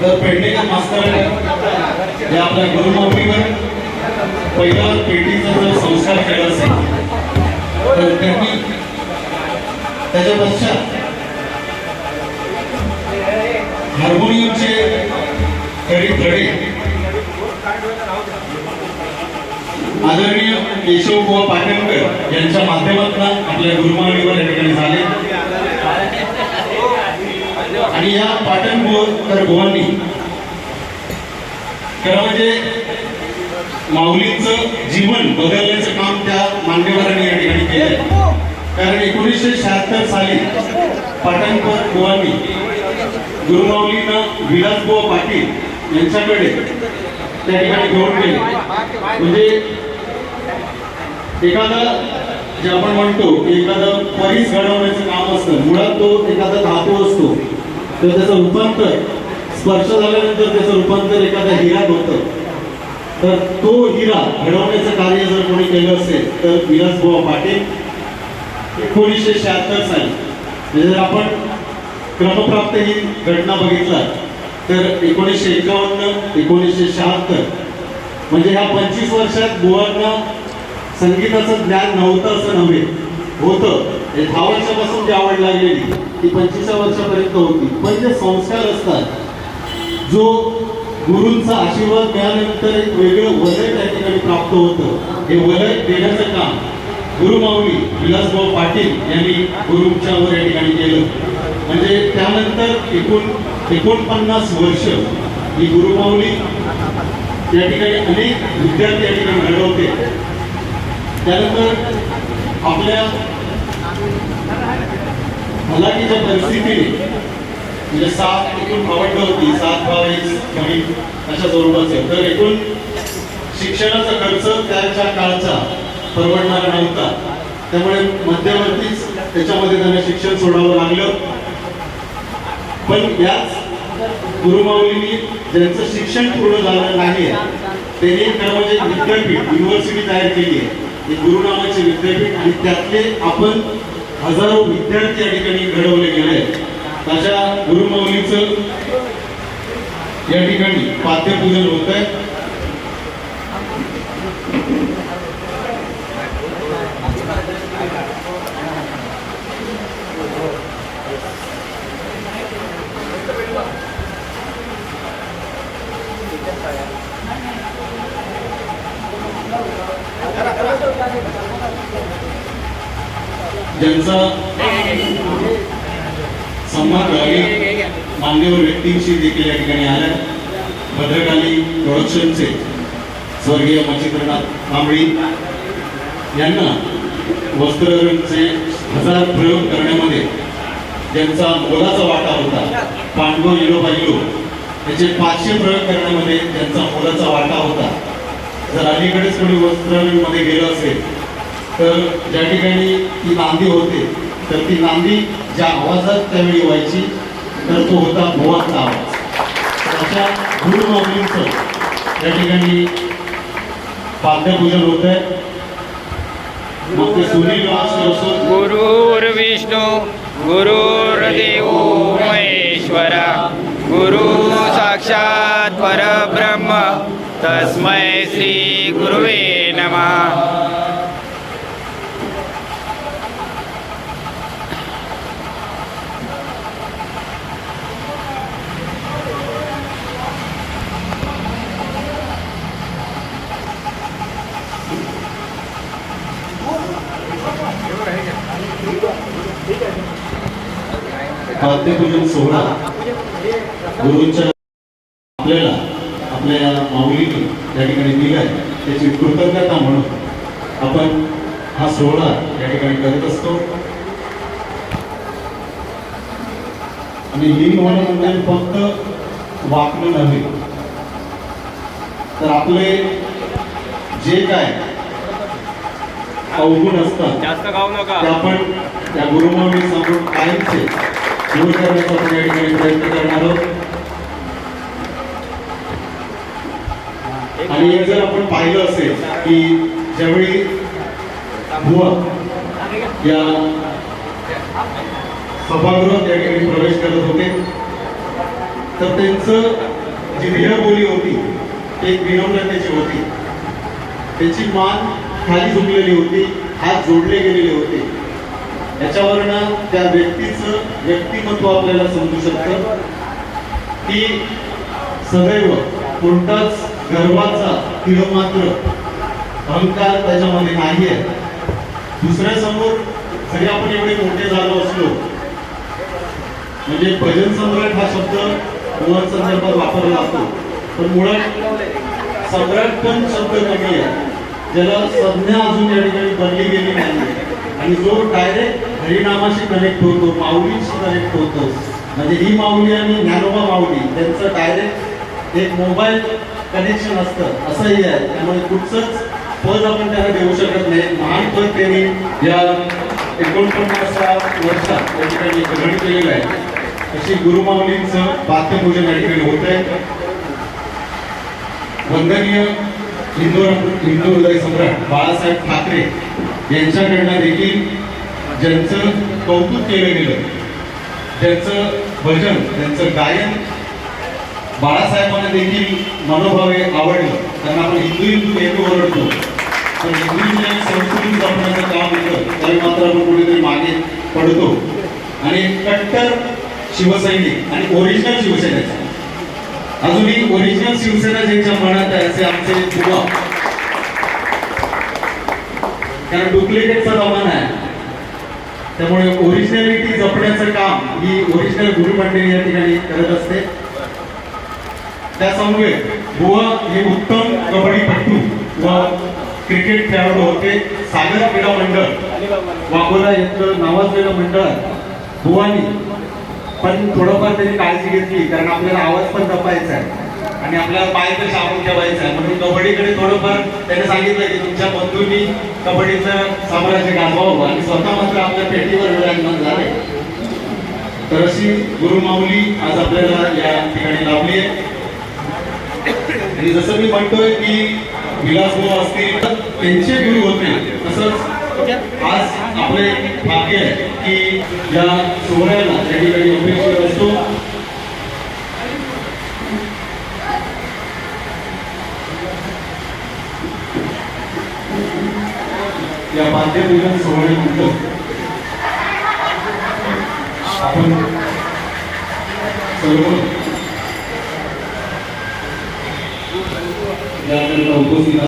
तर पेडणेकर मास्तरांनी या आपल्या गुरुमाफीवर पहिला पेंटिंगचा जर संस्कार केला असेल तर त्यांनी त्याच्या पश्चात हार्मोनियमचे काही धडे आदरणीय केशव बुवा पाटणकर यांच्या माध्यमातून आपल्या गुरुमाऊलीवर या ठिकाणी झाले. आणि या पाटण तर गोवांनी खरं म्हणजे माऊलींचं जीवन बदलण्याचं काम त्या मान्यवरांनी या ठिकाणी केलं कारण एकोणीसशे शहात्तर साली पाटणकर गोवांनी गुरुमाऊलींना विलासबुवा पाटील यांच्याकडे त्या ठिकाणी घेऊन गेले. म्हणजे एखादा जे आपण म्हणतो की एखादं परीस घडवण्याचं काम असतं मुळात तो एखादा धातू असतो. तर त्याचं रूपांतर स्पर्श झाल्यानंतर त्याचं रूपांतर एखाद्या हिऱ्यात होतं तर तो हिरा घडवण्याचं कार्य जर कोणी केलं असेल तर विलासबुवा पाटील एकोणीसशे शहात्तर साली. म्हणजे जर आपण क्रमप्राप्त ही घटना बघितला तर एकोणीसशे एकावन्न एकोणीसशे शहात्तर म्हणजे ह्या पंचवीस वर्षात बुवांना संगीताचं ज्ञान नव्हतं असं नव्हे होतं. म्हणजे दहा वर्षापासून ती आवड लागलेली. ती पंचवीस वर्षापर्यंत होती. पण जे संस्कार असतात जो गुरूंचा आशीर्वाद मिळाल्यानंतर एक वेगळं वलय त्या ठिकाणी प्राप्त होतं. हे वलय देण्याचं काम गुरुमाऊली विलासभाऊ पाटील यांनी गुरुच्यावर या ठिकाणी केलं. म्हणजे त्यानंतर एकूण एकोणपन्नास वर्ष ही गुरुमाऊली या ठिकाणी अनेक विद्यार्थी या ठिकाणी घडवते. त्यानंतर आपल्या हलाखीच्या परिस्थिती म्हणजे सात एकूण भावंड होती सात भाव एक बहीण अशा स्वरूपाचे तर एकूण शिक्षणाचा खर्च त्याच्या काळचा परवडणारा नव्हता. त्यामुळे मध्यवर्तीच त्याच्यामध्ये त्यांना शिक्षण सोडावं लागलं. पण याच गुरुमाऊलींनी ज्यांचं शिक्षण पूर्ण झालं नाही त्यांनी खरं म्हणजे विद्यापीठ युनिव्हर्सिटी तयार केली आहे. गुरु नावाचे विद्यापीठ आणि त्यातले आपण हजारो विद्यार्थी या ठिकाणी घडवले गेले आहेत. अशा गुरुमाऊलीचं या ठिकाणी पाद्यपूजन होत आहे. ज्यांचा सन्मान झाले मान्यवर व्यक्तींशी देखील या ठिकाणी आल्या. भद्रकाली प्रोडक्शनचे स्वर्गीय मच्छिंद्रनाथ कांबळी यांना वस्त्रचे हजार प्रयोग करण्यामध्ये ज्यांचा मोलाचा वाटा होता पांडव इलो पाहिलो त्याचे पाचशे प्रयोग करण्यामध्ये त्यांचा मोलाचा वाटा होता. जर अलीकडेच कोणी वस्त्रमध्ये गेलं असेल तर ज्या ठिकाणी ती नांदी होते तर ती नांदी ज्या आवाजात त्यावेळी व्हायची तर तो होता भुवाचा आवाज. तर अशा गुरुमाऊलींचं या ठिकाणी पाद्यपूजन होत आहे मग ते सुनील गुरुर विष्णू गुरुर देव महेश्वरा गुरु साक्षात परब्रह्म तस्मै श्री गुरुवे पाद्यपूजन सोहळा गुरुंच्या आपल्याला आपल्या या माऊलीने या ठिकाणी दिलाय. त्याची कृतज्ञता म्हणून आपण हा सोहळा या ठिकाणी करत असतो. आणि लीन होणं म्हणजे फक्त वाकणं नव्हे तर आपले जे काय अवगुण असतात जास्त खाऊ नका. आपण त्या गुरुमाऊली समोर कायमचे दूर करण्याचा आपण या ठिकाणी प्रयत्न करणार आहोत. आणि एक जर आपण पाहिलं असेल की ज्यावेळी बुवा या सभागृहात या ठिकाणी प्रवेश करत होते तर त्यांचं जी विरबोली होती ती एक विनम्रतेची होती. त्याची मान खाली झुकलेली होती हात जोडले गेलेले होते. याच्यावरनं त्या व्यक्तीचं व्यक्तिमत्व आपल्याला समजू शकतं. की सदैव कोणताच गर्वाचा किंवा मात्र अहंकार त्याच्यामध्ये नाही आहे दुसऱ्यासमोर जरी आपण एवढे मोठे झालो असलो म्हणजे भजन सम्राट हा शब्द मुळात संदर्भात वापरला असतो पण मुळात सम्राट पण शब्द कमी आहे ज्याला संज्ञा अजून या ठिकाणी बनली गेली नाही आणि जो डायरेक्ट हरिनामाशी कनेक्ट होतो माऊलीशी कनेक्ट होतो म्हणजे ही माऊली आणि ज्ञानोबा माऊली त्यांचं डायरेक्ट एक मोबाईल कनेक्शन असतं. असंही आहे. त्यामुळे कुठचंच पद आपण त्याला देऊ शकत नाही. महान पद त्यांनी या एकोणपन्नासच्या वर्षात त्या ठिकाणी ग्रहण केलेलं आहे. अशी गुरुमाऊलींचं पात्यपूजन या ठिकाणी होत आहे वंदनीय हिंदू हिंदू हृदय सम्राट बाळासाहेब ठाकरे यांच्याकडनं देखील ज्यांचं कौतुक केलं गेलं ज्यांचं भजन त्यांचं गायन बाळासाहेबांना देखील मनोभावे आवडलं त्यांना आपण हिंदू हिंदू नेहमी ओरडतो. पण हिंदू संस्कृती जपण्याचं काम येतं तरी मात्र आपण कुठेतरी मागे पडतो. आणि कट्टर शिवसैनिक आणि ओरिजिनल शिवसेनेचा. अजूनही ओरिजिनल शिवसेना ज्यांच्या मनात आहे असे आमचे युवा. कारण डुप्लिकेटचा जमाना आहे. त्यामुळे ओरिजिनॅलिटी जपण्याचं काम ही ओरिजिनल गुरुमंडळी या ठिकाणी करत असते. त्यासमोर बुवा हे उत्तम कबड्डीपट्टू व क्रिकेट खेळाडू होते. सागर क्रीडा मंडळ वाघोला येथलं नावाजलेलं मंडळ गोवानी बुवानी पण थोडंफार त्यांनी काळजी घेतली कारण आपल्याला आवाज पण जपायचा आहे. आणि आपल्याला पाय तर साबून ठेवायचा आहे. म्हणून कबड्डीकडे थोडंफार त्याने सांगितलं की तुमच्या बंधूंनी कबड्डीचं साम्राज्य गाजवावं. आणि स्वतः मात्र आपल्या पेटीवर विराजमान झाले. तर अशी गुरुमाऊली आज आपल्याला या ठिकाणी लावली आहे. आणि जसं मी म्हणतोय की विलास भाऊ असतील त्यांचे गुरु होते. तसंच आज आपले भाग्य आहे की या सोहळ्याला या ठिकाणी उपस्थित असतो या बाध्यपूजन सोहळ्यानंतर आपण सर्व याकरिता उपस्थित